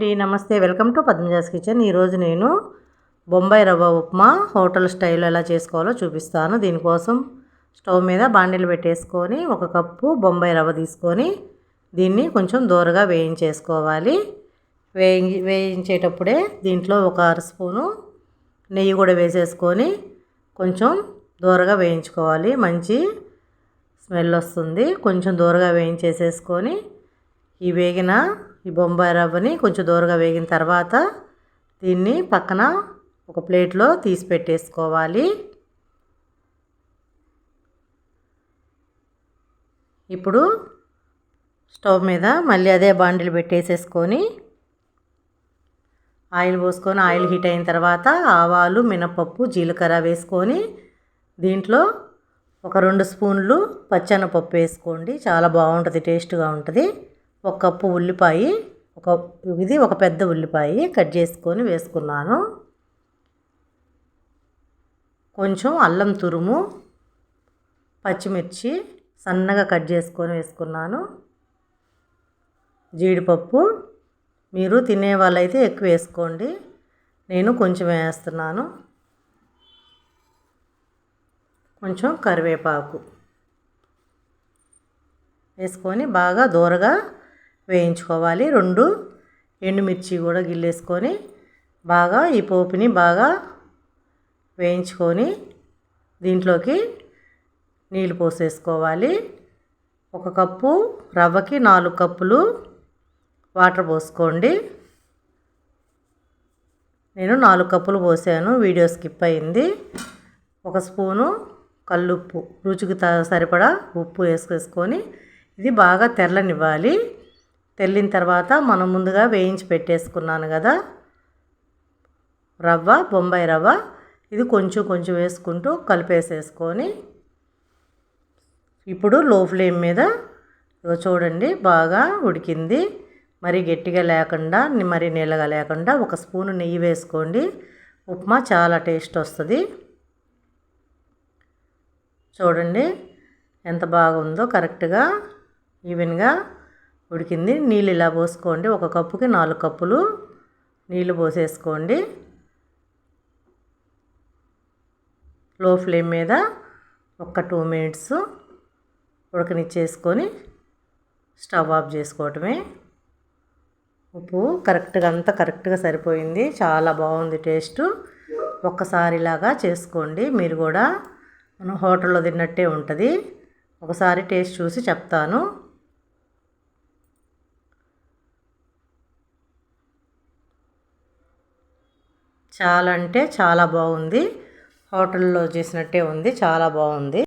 అండి నమస్తే. Welcome to Padmaja's kitchen. ఈరోజు నేను బొంబాయి రవ్వ ఉప్మా హోటల్ స్టైల్ ఎలా చేసుకోవాలో చూపిస్తాను. దీనికోసం స్టవ్ మీద బాండీలు పెట్టేసుకొని ఒక కప్పు బొంబాయి రవ్వ తీసుకొని దీన్ని కొంచెం దూరగా వేయించేసుకోవాలి. వేయి వేయించేటప్పుడే దీంట్లో ఒక అర స్పూను నెయ్యి కూడా వేసేసుకొని కొంచెం దూరగా వేయించుకోవాలి. మంచి స్మెల్ వస్తుంది. కొంచెం దూరగా వేయించేసేసుకొని ఈ వేగిన ఈ బొంబాయి రవ్వని కొంచెం దూరగా వేగిన తర్వాత దీన్ని పక్కన ఒక ప్లేట్లో తీసి పెట్టేసుకోవాలి. ఇప్పుడు స్టవ్ మీద మళ్ళీ అదే బాండిలు పెట్టేసేసుకొని ఆయిల్ పోసుకొని ఆయిల్ హీట్ అయిన తర్వాత ఆవాలు మినపప్పు జీలకర్ర వేసుకొని దీంట్లో ఒక రెండు స్పూన్లు పచ్చనపప్పు వేసుకోండి. చాలా బాగుంటుంది టేస్ట్గా ఉంటుంది. ఒక కప్పు ఉల్లిపాయ ఒక ఇది ఒక పెద్ద ఉల్లిపాయ కట్ చేసుకొని వేసుకున్నాను. కొంచెం అల్లం తురుము పచ్చిమిర్చి సన్నగా కట్ చేసుకొని వేసుకున్నాను. జీడిపప్పు మీరు తినే వాళ్ళైతే ఎక్కువ వేసుకోండి. నేను కొంచెం వేస్తున్నాను. కొంచెం కరివేపాకు వేసుకొని బాగా దూరగా వేయించుకోవాలి. రెండు ఎండుమిర్చి కూడా గిల్లేసుకొని బాగా ఈ పోపుని బాగా వేయించుకొని దీంట్లోకి నీళ్ళు పోసేసుకోవాలి. ఒక కప్పు రవ్వకి నాలుగు కప్పులు వాటర్ పోసుకోండి. నేను నాలుగు కప్పులు పోసాను వీడియో స్కిప్ అయింది. ఒక స్పూను కల్లుప్పు రుచికి సరిపడా ఉప్పు వేసుకొని ఇది బాగా తెల్లనివ్వాలి తెల్లిన తర్వాత మనం ముందుగా వేయించి పెట్టేసుకున్నాను కదా. రవ్వ బొంబాయి రవ్వ ఇది కొంచెం కొంచెం వేసుకుంటూ కలిపేసేసుకొని ఇప్పుడు లో ఫ్లేమ్ మీద చూడండి బాగా ఉడికింది. మరి గట్టిగా లేకుండా మరి నీళ్ళగా లేకుండా ఒక స్పూను నెయ్యి వేసుకోండి. ఉప్మా చాలా టేస్ట్ వస్తుంది. చూడండి ఎంత బాగుందో కరెక్ట్గా ఈవెన్గా ఉడికింది. నీళ్ళు ఇలా పోసుకోండి. ఒక కప్పుకి నాలుగు కప్పులు నీళ్ళు పోసేసుకోండి. లో ఫ్లేమ్ మీద ఒక టూ మినిట్స్ ఉడకనిచ్చేసుకొని స్టవ్ ఆఫ్ చేసుకోవటమే. ఉప్పు కరెక్ట్గా అంతా కరెక్ట్గా సరిపోయింది. చాలా బాగుంది టేస్ట్. ఒక్కసారిలాగా చేసుకోండి. మీరు కూడా మనం హోటల్లో తిన్నట్టే ఉంటుంది. ఒకసారి టేస్ట్ చూసి చెప్తాను. చాలా అంటే చాలా బాగుంది. హోటల్లో చేసినట్టే ఉంది. చాలా బాగుంది.